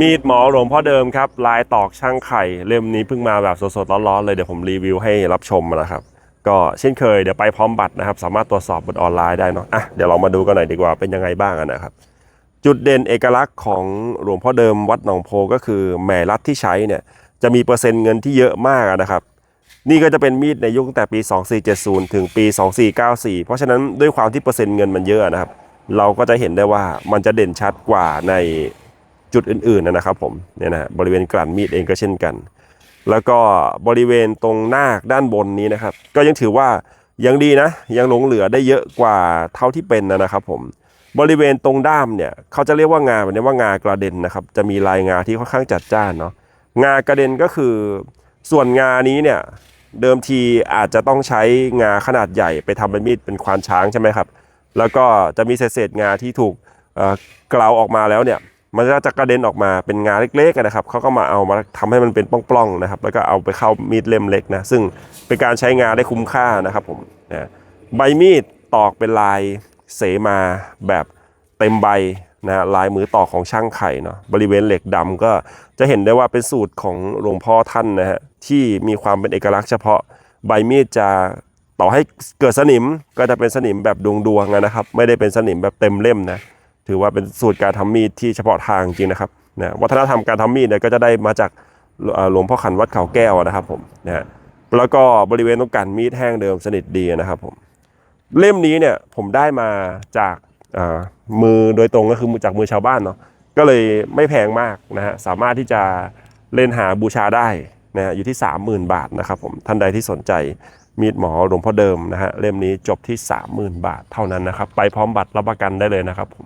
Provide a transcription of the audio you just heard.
มีดหมอหลวงพ่อเดิมครับ ลายตอกช่างไข่เล่มนี้เพิ่งมาแบบสดๆร้อนๆเลยเดี๋ยวผมรีวิวให้รับชมนะครับ ก็เช่นเคยเดี๋ยวไปพร้อมบัตรนะครับ สามารถตรวจสอบบนออนไลน์ได้เนาะอะเดี๋ยวเรามาดูกันหน่อยดีกว่าเป็นยังไงบ้างนะครับ จุดเด่นเอกลักษณ์ของหลวงพ่อเดิมวัดหนองโพก็คือแหม่รัดที่ใช้เนี่ยจะมีเปอร์เซ็นต์เงินที่เยอะมากนะครับ นี่ก็จะเป็นมีดในยุคตั้งแต่ปี 2470 ถึงปี 2494 เพราะฉะนั้นด้วยความที่เปอร์เซ็นต์เงินมันเยอะนะครับ เราก็จะเห็นได้ว่ามันจะเด่นชัดกว่าใน จุดอื่นๆนะครับผมเนี่ยนะฮะบริเวณกลั่นมีดเองก็เช่นกัน แล้วก็บริเวณตรงหน้าด้านบนนี้นะครับ ก็ยังถือว่ายังดีนะ ยังหลงเหลือได้เยอะกว่าเท่าที่เป็นนะครับผมบริเวณตรงด้ามเนี่ยเขาจะเรียกว่างาแบบนี้ว่างากระเด็นนะครับจะมีลายงาที่ค่อนข้างจัดจ้านเนาะงากระเด็นก็คือส่วนงานี้เนี่ยเดิมทีอาจจะต้องใช้งาขนาดใหญ่ไปทำเป็นมีดเป็นควานช้างใช่ไหมครับ แล้วก็จะมีเศษๆงาที่ถูกเอ่อเกลาออกมาแล้วเนี่ย มันก็จะกระเด็นออกมาเป็นงาเล็กๆนะครับเขาก็มาเอามาทำให้มันเป็นปล้องๆนะครับ แล้วก็เอาไปเข้ามีดเล่มเล็กนะ ซึ่งเป็นการใช้งาได้คุ้มค่านะครับผมนะใบมีดตอกเป็นลายเสมาแบบเต็มใบนะลายมือตอกของช่างไข่เนาะบริเวณเหล็กดำก็จะเห็นได้ว่าเป็นสูตรของหลวงพ่อท่านนะฮะที่มีความเป็นเอกลักษณ์เฉพาะใบมีดจะต่อให้เกิดสนิมก็จะเป็นสนิมแบบดวงๆนะครับ ไม่ได้เป็นสนิมแบบเต็มเล่มนะ ถือว่าเป็นสูตรการทำมีดที่เฉพาะทางจริงนะครับนะวัฒนธรรมการทำมีดเนี่ยก็จะได้มาจากหลวงพ่อขันวัดเขาแก้วนะครับผมนะฮะแล้วก็บริเวณตรงกันมีดแห้งเดิมสนิทดีนะครับผมเล่มนี้เนี่ยผมได้มาจากมือโดยตรงก็คือจากมือชาวบ้านเนาะก็เลยไม่แพงมากนะฮะสามารถที่จะเล่นหาบูชาได้นะฮะอยู่ที่ 30,000 บาทนะครับผมท่านใดที่สนใจมีดหมอหลวงพ่อเดิมนะฮะเล่มนี้จบที่ 30,000 บาทเท่านั้นนะครับ ไปพร้อมบัตรรับประกันได้เลยนะครับผม